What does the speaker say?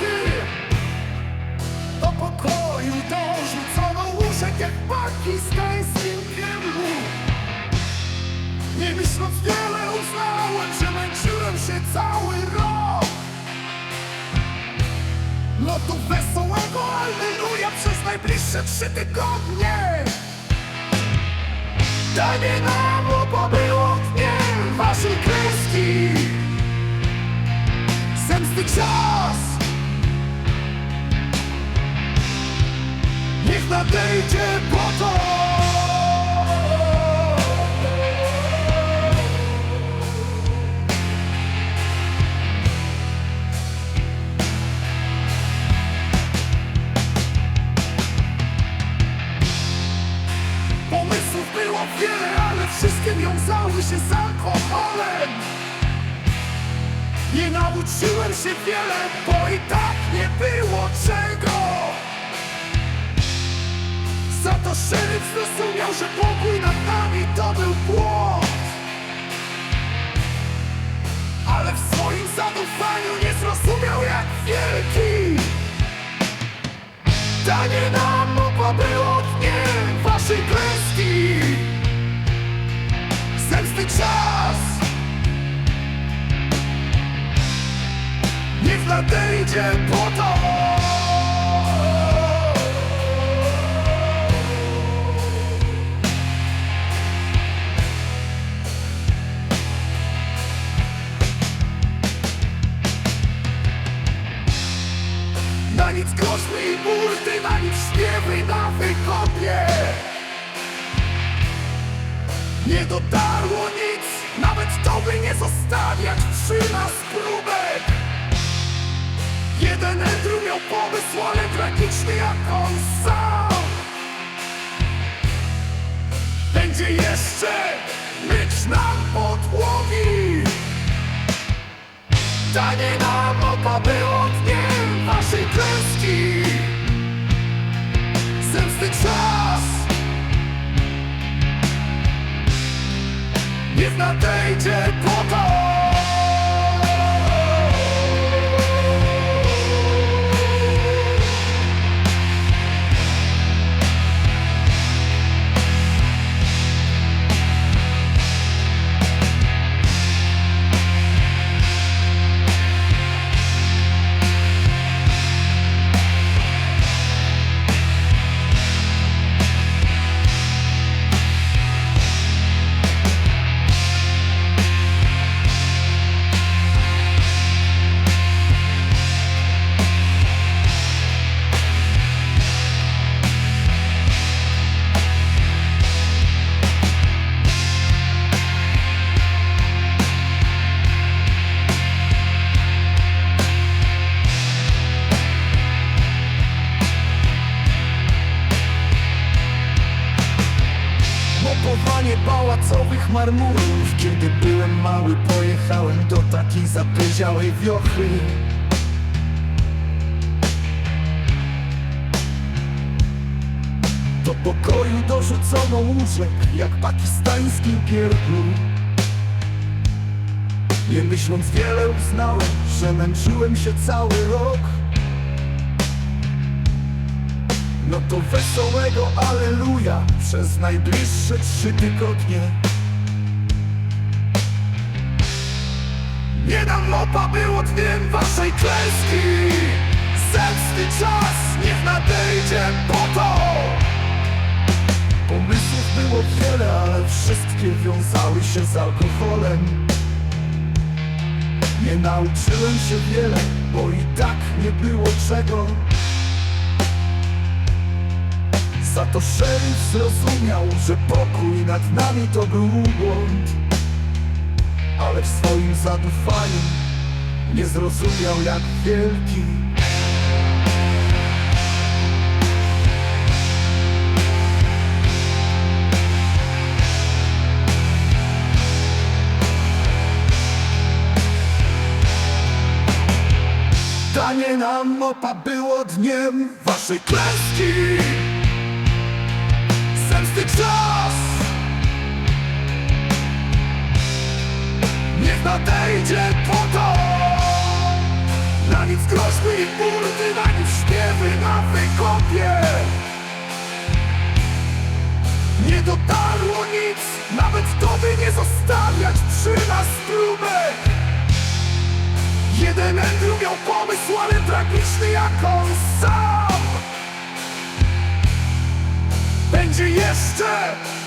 wiochy Do pokoju dorzucono łóżek jak pakistańskim kiemlu Nie myśląc wiele uznałem, że męczyłem się cały rok. Lotu wesołego Alleluja przez najbliższe trzy tygodnie. Danie nam było dniem kreski. Zemsty nadejdzie potop Pomysłów było wiele, ale wszystkie wiązały się z alkoholem. Nie nauczyłem się wiele, bo i tak nie było czego to szeryf zrozumiał, że pokój nad nami to był błąd. Ale w swoim zadufaniu nie zrozumiał jak wielki. Danie nam było dniem waszej klęski. Zemsty czas. Niech nadejdzie potop Na śpiewy na wykopie Nie dotarło nic, nawet to by nie zostawiać przy nas próbek. Jeden Andrew miał pomysł, ale tragiczny jak on sam. Będzie jeszcze myć nam podłogi. Danie nam opa było dniem waszej klęski Zemsty czas. Niech nadejdzie potop Mopowanie pałacowych marmurów. Kiedy byłem mały pojechałem do takiej zapyziałej wiochy. Do pokoju dorzucono łóżek jak w pakistańskim pierdlu Nie myśląc wiele uznałem, że męczyłem się cały rok No to wesołego aleluja przez najbliższe trzy tygodnie. Nie nam mopa było dniem waszej klęski. Zemsty czas, niech nadejdzie potop Pomysłów było wiele, ale wszystkie wiązały się z alkoholem. Nie nauczyłem się wiele, bo i tak nie było czego Za to szeryf zrozumiał, że pokój nad nami to był błąd. Ale w swoim zadufaniu nie zrozumiał jak wielki. Danie nam mopa było dniem waszej klęski nadejdzie po to. Na nic groźby i burdy, na nic śpiewy na wykopie. Nie dotarło nic, nawet to by nie zostawiać przy nas próbek Jeden Andrew miał pomysł, ale tragiczny jak on sam. Będzie jeszcze